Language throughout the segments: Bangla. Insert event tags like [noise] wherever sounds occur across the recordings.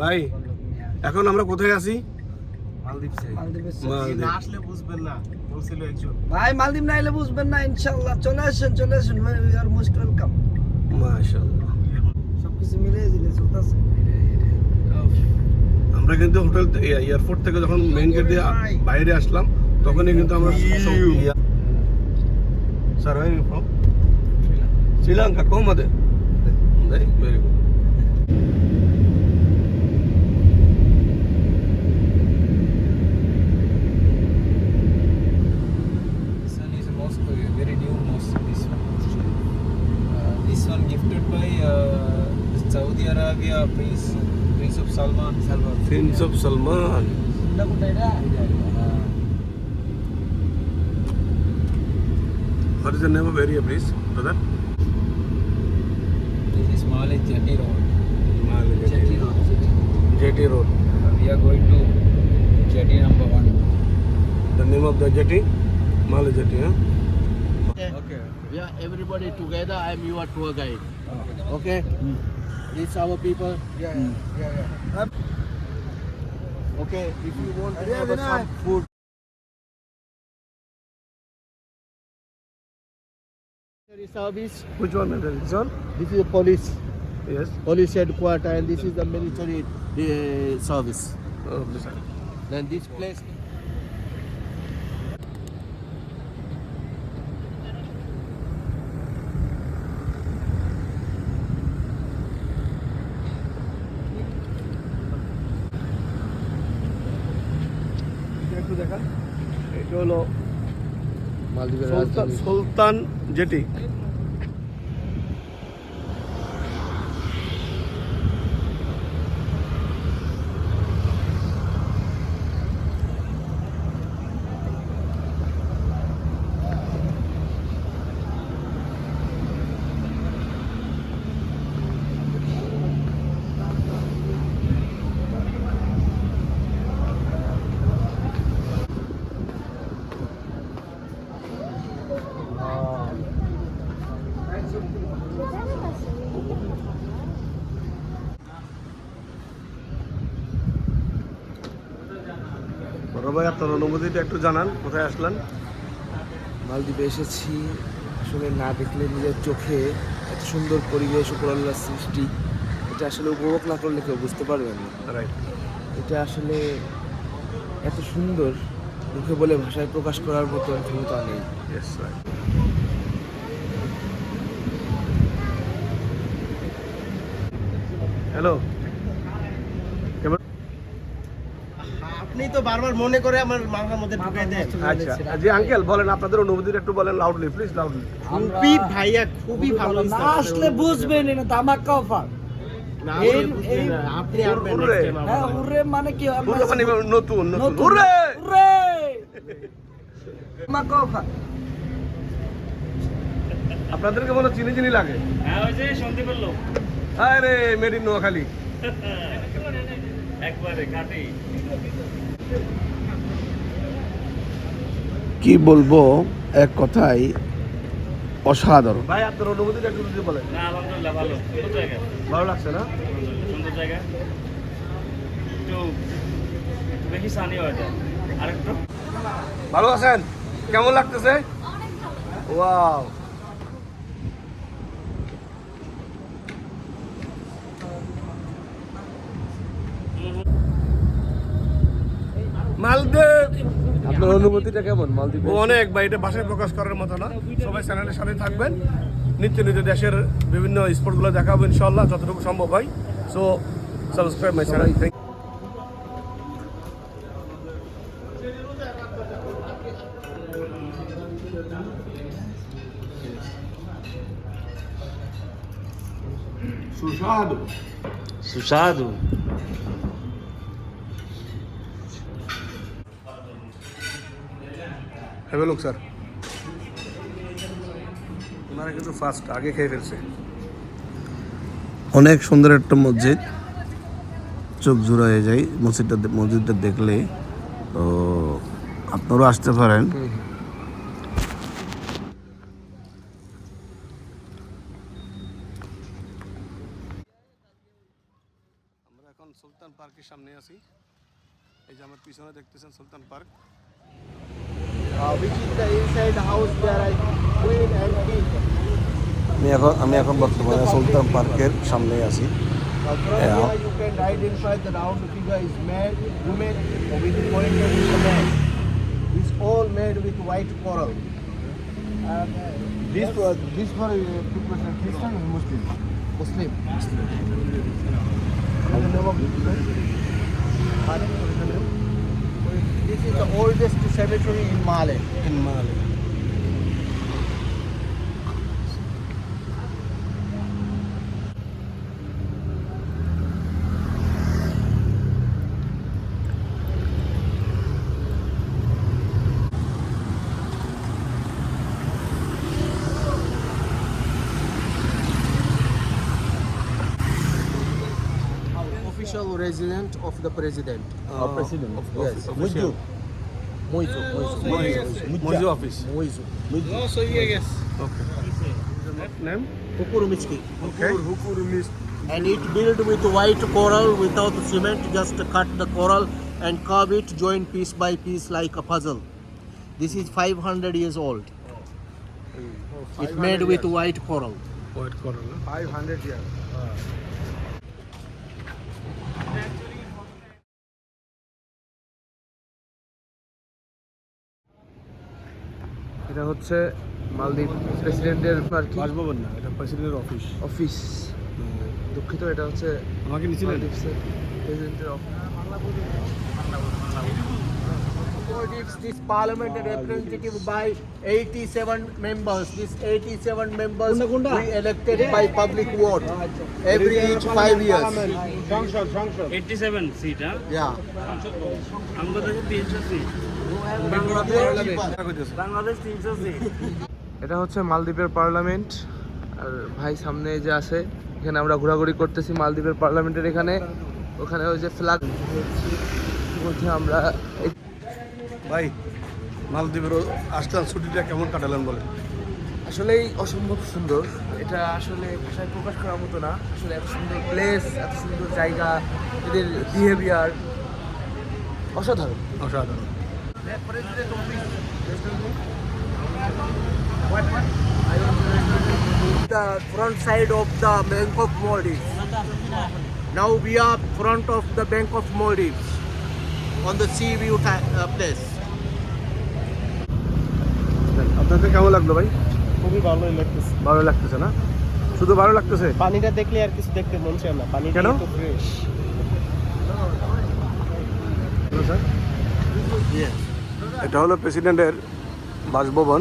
ভাই এখন আমরা কোথায় আছি? ভাই মালদ্বীপ না এলে বুঝবেন না ইনশাল্লাহ। চলে আসেন চলে আসেন। উই আর মোস্ট ওয়েলকাম মাশাআল্লাহ। সবকিছু মিলে দিলে চলতেছে। আমরা কিন্তু হোটেল এয়ারপোর্ট থেকে যখন মেইন গেট দিয়ে বাইরে আসলাম তখনই কিন্তু আমরা স্যার শ্রীলঙ্কা কোমদে ভেরি গুড आ गया prince prince of Salman Salman prince of Salman What is the name of area, please, brother? This is Mali Jetty Road. Mali Jetty Road. Jetty Road. We are going to jetty number one. The name of the jetty? Mali Jetty, huh? Okay. okay. We are everybody together. I am your tour guide. Okay. okay. Mm. It's our people. Yeah, yeah, yeah. yeah. Um, okay, if you want to have some food. Service. Which one, military? This one? This is the police. Yes. Police headquarters, and this is the military uh, service. Oh. Then this place. দেখান এটা হলো সুলতান সুলতান জেটি বড় ভাই আপনার অনুভূতিটা একটু জানান কোথায় আসলেন? মালদ্বীপে এসেছি। আসলে না দেখলে নিজের চোখে এত সুন্দর পরিবেশ উপরাল্লার সৃষ্টি। এটা আসলে উপভোগ না করলে কেউ বুঝতে পারবেন না। এটা আসলে এত সুন্দর মুখে বলে ভাষায় প্রকাশ করার মতো ক্ষমতা নেই। হ্যালো আপনি তো বারবার মনে করে আমার মাথার মধ্যে ঢুকে দেন। আচ্ছা জি আঙ্কেল বলেন আপনাদের অনুভূতিটা একটু বলেন লাউডলি প্লিজ লাউডলি খুবই ভাইয়া খুবই ভালো না আসলে বুঝবেন না ধামাকা অফার। আপনি মানে কি? নতুন নতুন। আপনাদেরকে মনে চিনি চিনি লাগে? হ্যাঁ ওই যে সন্দীপের লোক। হ্যাঁ রে মেড ইন নোয়াখালী। একবারে ঘাটেই কি বলব? এক কথাই অসাধারণ। ভাই আপনার অনুভূতিটা একটু যদি বলেন। না আলহামদুলিল্লাহ ভালো। সুন্দর জায়গা। ভালো লাগছে না? সুন্দর জায়গা। একটু বেশি সানি হয়ে যায়। আর ভালো আছেন? কেমন লাগতেছে? ওয়াও মালদ্বীপ। আপনার অনুভূতিটা কেমন মালদ্বীপে? অনেক বা এটা ভাষায় প্রকাশ করার মতো না। সবাই চ্যানেলের সাথে থাকবেন। নিত্য নিত্য দেশের বিভিন্ন স্পোর্টগুলো দেখাবো ইনশাল্লাহ যতটুকু সম্ভব হয়। সো সাবস্ক্রাইব মাই চ্যানেল সুস্বাদু সুস্বাদু হ্যাভ লোক স্যার ওনারা কিন্তু ফার্স্ট আগে খেয়ে ফেলছে। অনেক সুন্দর একটা মসজিদ। চোখ জোড়া হয়ে যায়। মসজিদটা মসজিদটা দেখলে তো আপনারাও আসতে পারেন। আমরা এখন সুলতান পার্কের সামনে আছি। এই যে আমার পিছনে দেখতেছেন Sultan park. which is the inside house where I queen and king. আমি এখন আমি এখন বর্তমানে সুলতান পার্কের সামনে আছি Uh, from This is the oldest cemetery in Male. In Male. official resident of the president. Uh, of president. Of, yes. Of, Mujo. Muizo. Muizo. Muizo office. Muizo. Muizo. No, so yes. Okay. Name? Hukuru Michki. Okay. Hukuru Michki. And it built with white coral without cement, just cut the coral and carve it, join piece by piece like a puzzle. This is 500 years old. It made with white coral. White coral. 500 years. Ah. এটা হচ্ছে মালদ্বীপ প্রেসিডেন্টের আর কি বাসভবন না এটা প্রেসিডেন্টের অফিস অফিস দুঃখিত এটা হচ্ছে আমাকে মালদ্বীপসের প্রেসিডেন্টের office It's this parliament representative by 87 members. These 87 members we elected by public vote every each five years. 87 seat হ্যাঁ Yeah. আমাদের দেশে তিনশো সিট বাংলাদেশ এটা হচ্ছে মালদ্বীপের পার্লামেন্ট। আর ভাই সামনে যে আছে এখানে আমরা ঘোরাঘুরি করতেছি মালদ্বীপের পার্লামেন্টের এখানে। ওখানে ওই যে ফ্ল্যাগ মধ্যে আমরা। ভাই মালদ্বীপের আসলাম ছুটিটা কেমন কাটালেন বলে আসলেই অসম্ভব সুন্দর। এটা আসলে ভাষায় প্রকাশ করার মতো না। আসলে এত সুন্দর প্লেস এত সুন্দর জায়গা এদের বিহেভিয়ার অসাধারণ। অসাধারণ। The front side of the Bank of Maldives. Now we are front of the Bank of Maldives on the sea view uh, place. আপনাদের কেমন লাগল ভাই খুবই ভালোই লাগতেছে ভালো লাগতেছে না শুধু ভালো লাগতেছে পানিটা দেখলে আর কিছু দেখতে মন চায় না পানিটা কেন? তো ফ্রেশ এটা হলো প্রেসিডেন্টের বাসভবন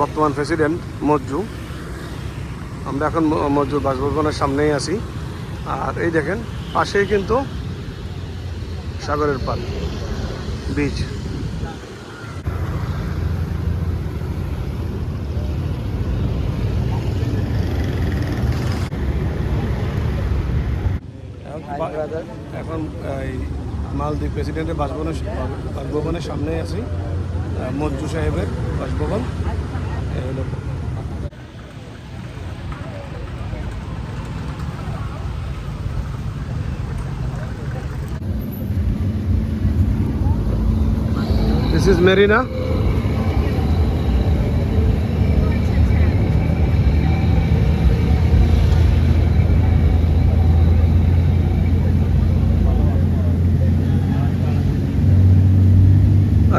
বর্তমান প্রেসিডেন্ট মজ্জু। আমরা এখন মজ্জুর বাসভবনের সামনেই আছি। আর এই দেখেন পাশেই কিন্তু সাগরের পাল বীজ এখন এই মালদ্বীপ প্রেসিডেন্টের বাসভবনের বাসভবনের সামনেই আছি। আহ, মজ্জু সাহেবের বাসভবন এই হলো This is Marina.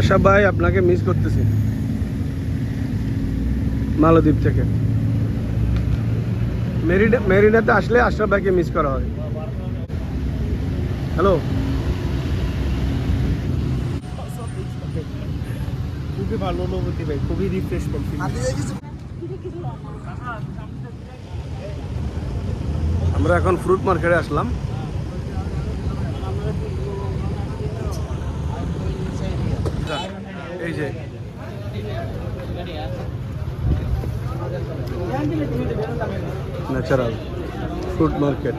আশা ভাই আপনাকে মিস করতেছি। মালদ্বীপ থেকে। মেরিনা মেরিনাতে আসলে আশরাফ ভাইকে মিস করা হয়। হ্যালো খুবই ভালো অনুভূতি ভাই খুবই রিফ্রেশমেন্ট আমরা এখন ফ্রুট মার্কেটে আসলাম। এই যে natural fruit market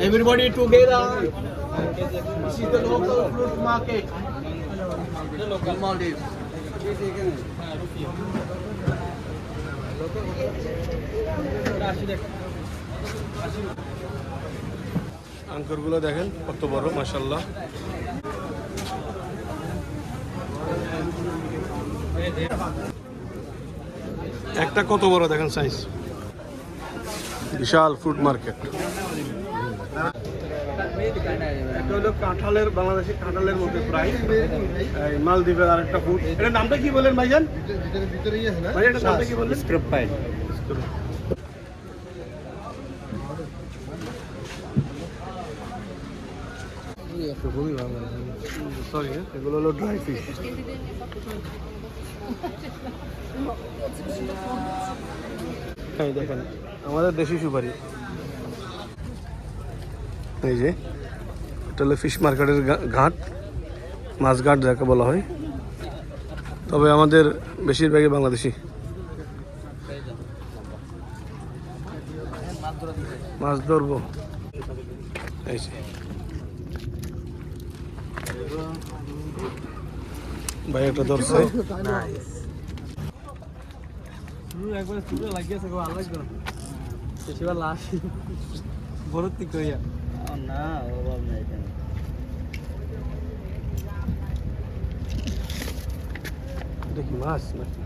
Everybody together. This is the local fruit market. In Maldives. আঙ্করগুলো দেখেন কত বড় মাসাল্লাহ একটা কত বড় দেখেন সাইজ বিশাল ফ্রুট মার্কেট একটা হলো কাঁঠালের বাংলাদেশি কাঁঠালের মধ্যে প্রায়। এই মালদ্বীপের আরেকটা ফুড এটার নামটা কি বলেন ভাইজান? ভাই এটার নামটা কি বললেন স্ক্রপ পাইল সরি এগুলো হলো ড্রাই ফিশ দেখেন, আমাদের দেশি সুপারি। এই যে, এটা হলো ফিশ মার্কেটের ঘাট, মাছ ঘাট যাকে বলা হয়। তবে আমাদের বেশিরভাগই বাংলাদেশি। মাছ ধরবো। এই যে। ভাই একটা ধরছে। একবার চুলে লাগিয়েছে গো আল্লাহ গো সেবার লাশ ভর্তি কইয়া না অভাব নাই এখানে এটা কি মাছ নাকি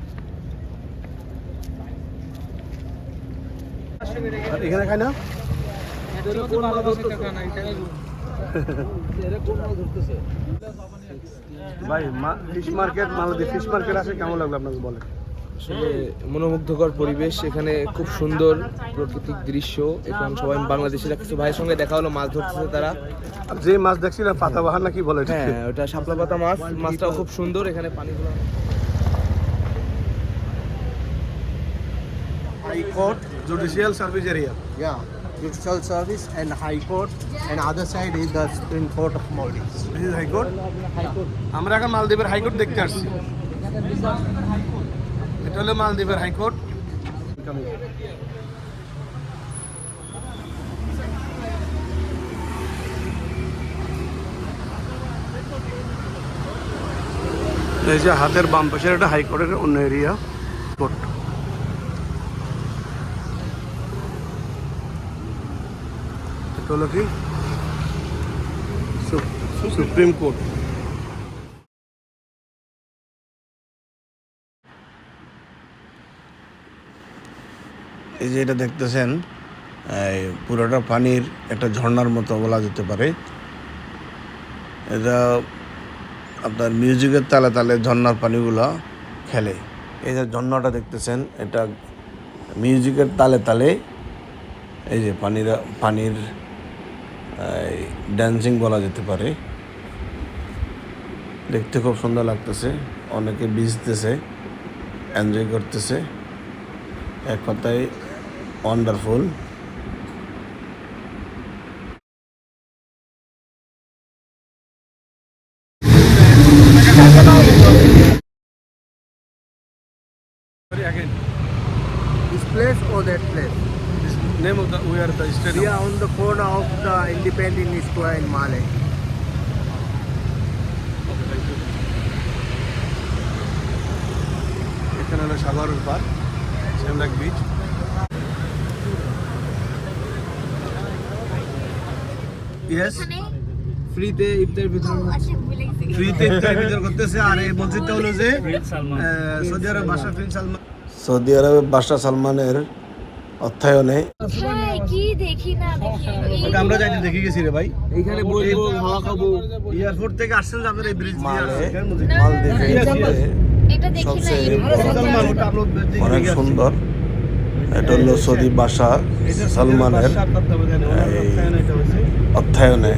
এখানে খায় না। [laughs] ভাই fish market Maldives fish market আছে কেমন লাগল আপনাকে বলেন? আসলে মনোমুগ্ধকর পরিবেশ এখানে খুব সুন্দর প্রাকৃতিক দৃশ্য এখন সবাই বাংলাদেশিরা কিছু ভাইয়ের সঙ্গে দেখা হলো মাছ ধরতেছে তারা। আর যে মাছ দেখছিলেন পাতাবাহার নাকি বলে হ্যাঁ ওটা শাপলা পাতা মাছ মাছটাও খুব সুন্দর এখানে পানিগুলো high court judicial service area judicial service and high court, and other side is the Supreme Court of Maldives. This is high court আমরা এখন মালদ্বীপের হাইকোর্ট দেখতে আসছি। এটা হলো মালদ্বীপের হাইকোর্ট এই যে হাতের বাম পাশের একটা হাইকোর্টের অন্য এরিয়া কোর্ট হলো কি? Supreme court. এই যে এটা দেখতেছেন পুরোটা পানির একটা ঝর্ণার মতো বলা যেতে পারে। এটা আপনার মিউজিকের তালে তালে ঝর্ণার পানিগুলো খেলে। এই যে ঝর্ণাটা দেখতেছেন, এটা মিউজিকের তালে তালে এই যে পানির পানির ড্যান্সিং বলা যেতে পারে। দেখতে খুব সুন্দর লাগতেছে। অনেকে বিজতেছে এনজয় করতেছে। এক কথায় wonderful This place or that place? Of the we are the We are on the corner of the Independence Square in Male. এখানে হলো সাগরের পার সেমলাক বিচ ইয়েস ফ্রিতে ইফতার বিতরণ ফ্রিতে ইফতার বিতরণ করতেছে আর এই মসজিদটা হলো যে সৌদি আরব বাদশা সালমান। সৌদি আরবের বাদশা সালমানের অর্থায়নে কি দেখি না দেখি ওটা আমরা যাইতে দেখে গেছি রে ভাই। এইখানে বসবো হাওয়া খাব। এয়ারপোর্ট থেকে আসছেন আপনার এই ব্রিজ দিয়ে মালে আসছেন, কেন মসজিদ? মালদ্বীপে Yes, yes. এটা দেখি না সবচেয়ে সালমান, ওটা আপনার দেখে অনেক সুন্দর। এটা হলো সৌদি এটা সালমানের অর্থায়নে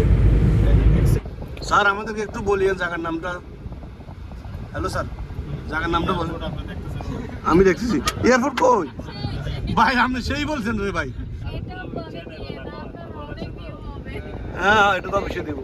স্যার আমাদেরকে একটু বলিয়েন জায়গার নামটা। Hello sir. জায়গার নামটা বলুন। আমি দেখতেছি। এয়ারপোর্ট কই? ভাই আপনি সেই বলছেন রে ভাই। হ্যাঁ এটা তো অবশ্যই দেবো।